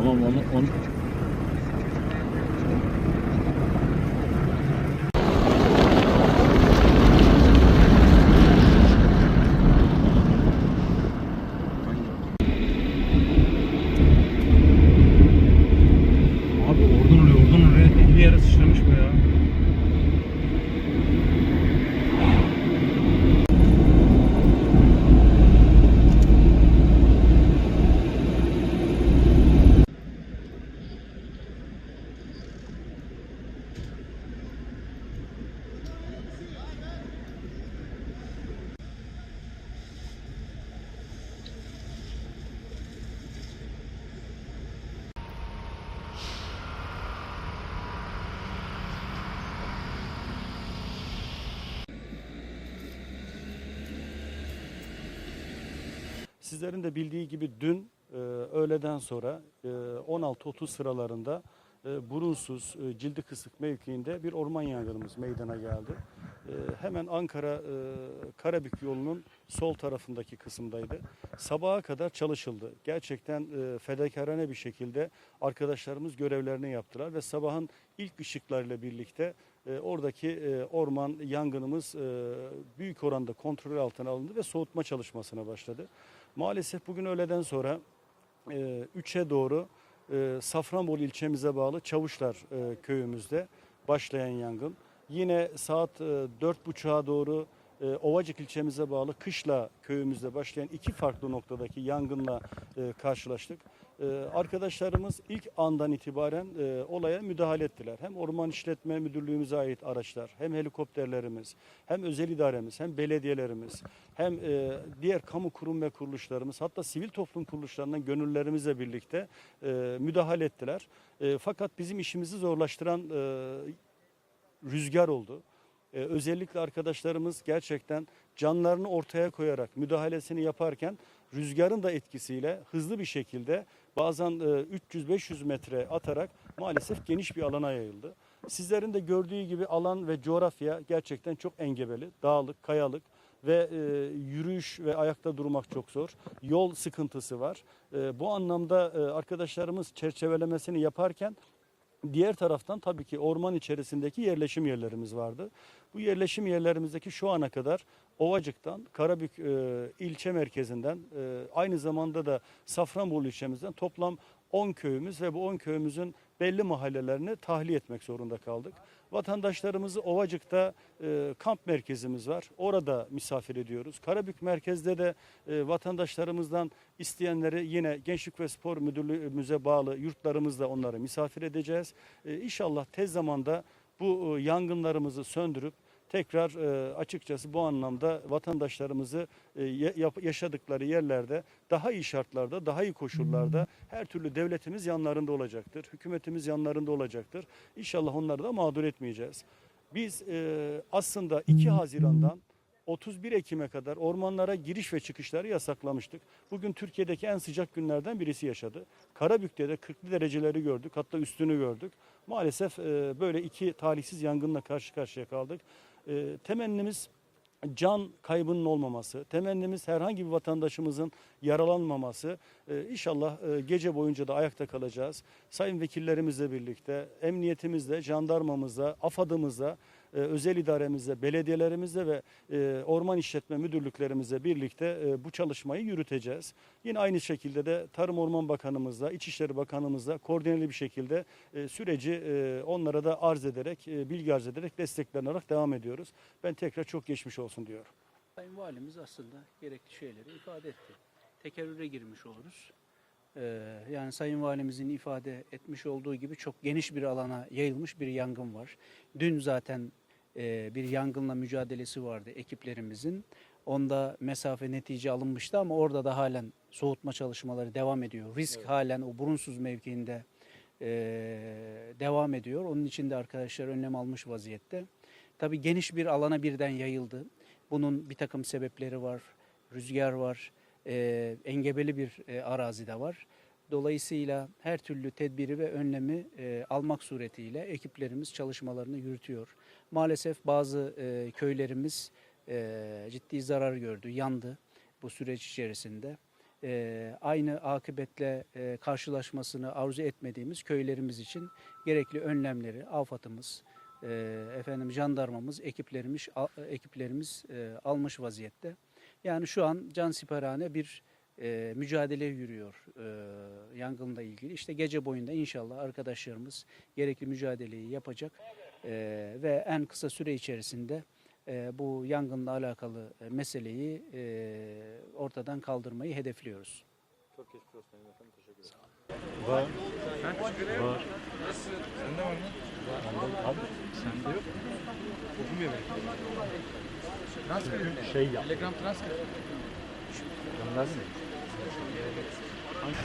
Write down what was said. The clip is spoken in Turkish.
Tamam onu, onu Sizlerin de bildiği gibi dün e, öğleden sonra e, 16.30 sıralarında e, burunsuz e, cildi kısık mevkiinde bir orman yangınımız meydana geldi. E, hemen Ankara e, Karabük yolunun sol tarafındaki kısımdaydı. Sabaha kadar çalışıldı. Gerçekten e, fedakarane bir şekilde arkadaşlarımız görevlerini yaptılar ve sabahın ilk ışıklarıyla birlikte e, oradaki e, orman yangınımız e, büyük oranda kontrol altına alındı ve soğutma çalışmasına başladı. Maalesef bugün öğleden sonra e, 3'e doğru e, Safranbolu ilçemize bağlı Çavuşlar e, köyümüzde başlayan yangın. Yine saat e, 4.30'a doğru e, Ovacık ilçemize bağlı Kışla köyümüzde başlayan iki farklı noktadaki yangınla karşılaştık. E, arkadaşlarımız ilk andan itibaren e, olaya müdahale ettiler. Hem Orman İşletme Müdürlüğümüze ait araçlar, hem helikopterlerimiz, hem özel idaremiz, hem belediyelerimiz, hem e, diğer kamu kurum ve kuruluşlarımız, hatta sivil toplum kuruluşlarından gönüllerimizle birlikte e, müdahale ettiler. E, fakat bizim işimizi zorlaştıran e, rüzgar oldu. Ee, özellikle arkadaşlarımız gerçekten canlarını ortaya koyarak müdahalesini yaparken rüzgarın da etkisiyle hızlı bir şekilde bazen e, 300-500 metre atarak maalesef geniş bir alana yayıldı. Sizlerin de gördüğü gibi alan ve coğrafya gerçekten çok engebeli, dağlık, kayalık ve e, yürüyüş ve ayakta durmak çok zor. Yol sıkıntısı var. E, bu anlamda e, arkadaşlarımız çerçevelemesini yaparken Diğer taraftan tabii ki orman içerisindeki yerleşim yerlerimiz vardı. Bu yerleşim yerlerimizdeki şu ana kadar Ovacık'tan, Karabük e, ilçe merkezinden, e, aynı zamanda da Safranbolu ilçemizden toplam 10 köyümüz ve bu 10 köyümüzün belli mahallelerini tahliye etmek zorunda kaldık. Vatandaşlarımızı Ovacık'ta e, kamp merkezimiz var. Orada misafir ediyoruz. Karabük merkezde de e, vatandaşlarımızdan isteyenleri yine Gençlik ve Spor Müdürlüğümüze bağlı yurtlarımızda onları misafir edeceğiz. E, inşallah tez zamanda bu e, yangınlarımızı söndürüp tekrar e, açıkçası bu anlamda vatandaşlarımızı e, yaşadıkları yerlerde daha iyi şartlarda, daha iyi koşullarda her türlü devletimiz yanlarında olacaktır. Hükümetimiz yanlarında olacaktır. İnşallah onları da mağdur etmeyeceğiz. Biz e, aslında 2 Haziran'dan 31 Ekim'e kadar ormanlara giriş ve çıkışları yasaklamıştık. Bugün Türkiye'deki en sıcak günlerden birisi yaşadı. Karabük'te de 40'lı dereceleri gördük, hatta üstünü gördük. Maalesef böyle iki talihsiz yangınla karşı karşıya kaldık. E, temennimiz can kaybının olmaması, temennimiz herhangi bir vatandaşımızın yaralanmaması. Ee, inşallah e, gece boyunca da ayakta kalacağız. Sayın vekillerimizle birlikte, emniyetimizle, jandarmamızla, AFAD'ımızla, e, özel idaremizle, belediyelerimizle ve e, orman işletme müdürlüklerimizle birlikte e, bu çalışmayı yürüteceğiz. Yine aynı şekilde de Tarım Orman Bakanımızla, İçişleri Bakanımızla koordineli bir şekilde süreci onlara da arz ederek, bilgi arz ederek desteklenerek devam ediyoruz. Ben tekrar çok geçmiş olsun diyorum. Sayın Valimiz aslında gerekli şeyleri ifade etti. Tekerrüre girmiş oluruz. Yani Sayın Valimizin ifade etmiş olduğu gibi çok geniş bir alana yayılmış bir yangın var. Dün zaten e, bir yangınla mücadelesi vardı ekiplerimizin. Onda mesafe netice alınmıştı ama orada da halen soğutma çalışmaları devam ediyor. Risk halen o burunsuz mevkiinde e, devam ediyor. Onun için de arkadaşlar önlem almış vaziyette. Tabii geniş bir alana birden yayıldı. Bunun bir takım sebepleri var. Rüzgar var, e, engebeli bir e, arazide var. Dolayısıyla her türlü tedbiri ve önlemi e, almak suretiyle ekiplerimiz çalışmalarını yürütüyor. Maalesef bazı e, köylerimiz e, ciddi zarar gördü, yandı bu süreç içerisinde. e, aynı akıbetle e, karşılaşmasını arzu etmediğimiz köylerimiz için gerekli önlemleri AFAD'ımız, e, efendim jandarmamız, ekiplerimiz a- ekiplerimiz e, almış vaziyette. Yani şu an can siperhane bir e, mücadele yürüyor e, yangınla ilgili. İşte gece boyunda inşallah arkadaşlarımız gerekli mücadeleyi yapacak e, ve en kısa süre içerisinde e, bu yangınla alakalı e, meseleyi e, ortadan kaldırmayı hedefliyoruz. Çok geçmiş olsun efendim. Teşekkür ederim. Var. Var. Sende var mı? Abi sende yok. Okumuyor beni. Transfer Şey yap. Telegram transfer. Gönderdin mi? Hangi?